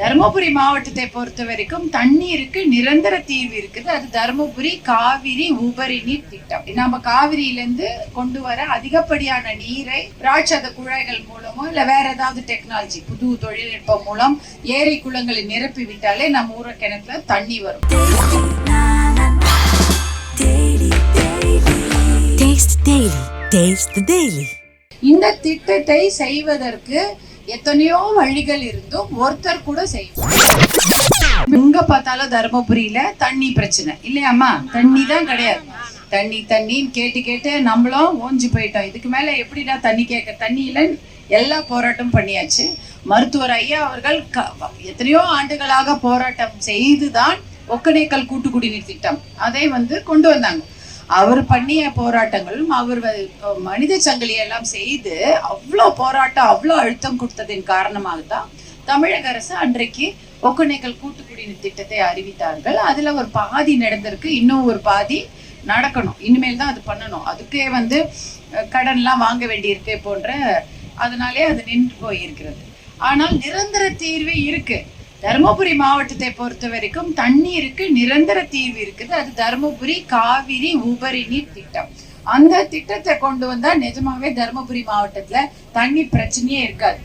தருமபுரி மாவட்டத்தை பொறுத்த வரைக்கும் தண்ணீருக்கு நிரந்தர தீர்வு இருக்குது. அது தருமபுரி காவிரி உபரி நீர் திட்டம். நம்ம காவிரியிலிருந்து கொண்டு வர அதிகப்படியான நீரை ராட்சத குழாய்கள் மூலமோ இல்ல வேற ஏதாவது டெக்னாலஜி புது தொழில்நுட்பம் மூலம் ஏரி குளங்களை நிரப்பி விட்டாலே நம்ம ஊர கிணத்துல தண்ணி வரும். இந்த திட்டத்தை செய்வதற்கு எத்தனையோ வழிகள் இருந்தும் ஒருத்தர் கூட செய்யும் எங்க பார்த்தாலும் தருமபுரியில தண்ணி பிரச்சனை. இல்லையாம்மா தண்ணி தான் கிடையாது. தண்ணி தண்ணின்னு கேட்டு கேட்டு நம்மளும் ஓஞ்சு போயிட்டோம். இதுக்கு மேல எப்படிடா தண்ணி கேட்க தண்ணி இல்லைன்னு எல்லா போராட்டம் பண்ணியாச்சு. மருத்துவர் ஐயா அவர்கள் க- எத்தனையோ ஆண்டுகளாக போராட்டம் செய்துதான் ஒக்கநேக்கல் கூட்டு குடிநீர் திட்டம் அதை வந்து கொண்டு வந்தாங்க. அவர் பண்ணிய போராட்டங்களும் அவர் மனித சங்கிலியெல்லாம் செய்து அவ்வளோ போராட்டம் அவ்வளோ அழுத்தம் கொடுத்ததின் காரணமாக தான் தமிழக அரசு அன்றைக்கு ஒக்குணைகள் கூட்டு திட்டத்தை அறிவித்தார்கள். அதில் ஒரு பாதி நடந்திருக்கு இன்னும் ஒரு பாதி நடக்கணும். இனிமேல் தான் அது பண்ணணும். அதுக்கே வந்து கடன்லாம் வாங்க வேண்டியிருக்கு போன்ற அதனாலே அது நின்று போயிருக்கிறது. ஆனால் நிரந்தர தீர்வு இருக்குது தருமபுரி மாவட்டத்தை பொறுத்த வரைக்கும் தண்ணீருக்கு நிரந்தர தீர்வு இருக்குது. அது தருமபுரி காவிரி உபரி நீர் திட்டம். அந்த திட்டத்தை கொண்டு வந்தா நிஜமாவே தருமபுரி மாவட்டத்துல தண்ணி பிரச்சனையே இருக்காது.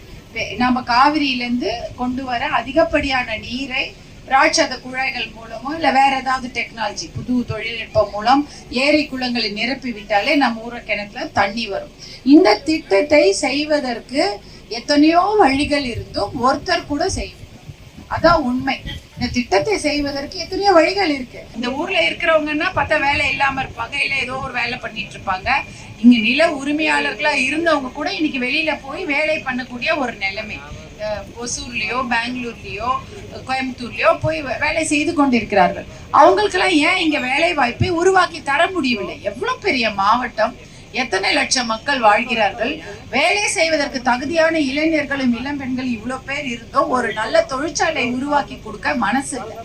நம்ம காவிரியிலேருந்து கொண்டு வர அதிகப்படியான நீரை ராட்சத குழாய்கள் மூலமோ இல்லை வேற ஏதாவது டெக்னாலஜி புது தொழில்நுட்பம் மூலம் ஏரி குளங்களை நிரப்பி விட்டாலே நம்ம ஊர கிணத்துல தண்ணி வரும். இந்த திட்டத்தை செய்வதற்கு எத்தனையோ வழிகள் இருந்தும் ஒருத்தர் கூட செய்யும் அதான் உண்மை. இந்த திட்டத்தை செய்வதற்கு எத்தனையோ வழிகள் இருக்கு. இந்த ஊர்ல இருக்கிறவங்கன்னா பார்த்தா வேலை இல்லாம இருப்பாங்க இல்ல ஏதோ ஒரு வேலை பண்ணிட்டு இருப்பாங்க. இங்க நில உரிமையாளர்களா இருந்தவங்க கூட இன்னைக்கு வெளியில போய் வேலை பண்ணக்கூடிய ஒரு நிலைமை. அஹ் ஒசூர்லயோ பெங்களூர்லயோ கோயம்புத்தூர்லயோ போய் வேலை செய்து கொண்டிருக்கிறார்கள். அவங்களுக்கெல்லாம் ஏன் இங்க வேலை வாய்ப்பை உருவாக்கி தர முடியவில்லை? எவ்வளவு பெரிய மாவட்டம். எத்தனை லட்சம் மக்கள் வாழ்கிறார்கள்? வேலை செய்வதற்கு தகுதியான இளைஞர்களும் இளம் பெண்கள் இவ்வளவு பேர் இருந்தோம் ஒரு நல்ல தொழிற்சாலை உருவாக்கி கொடுக்க மனசு இல்லை.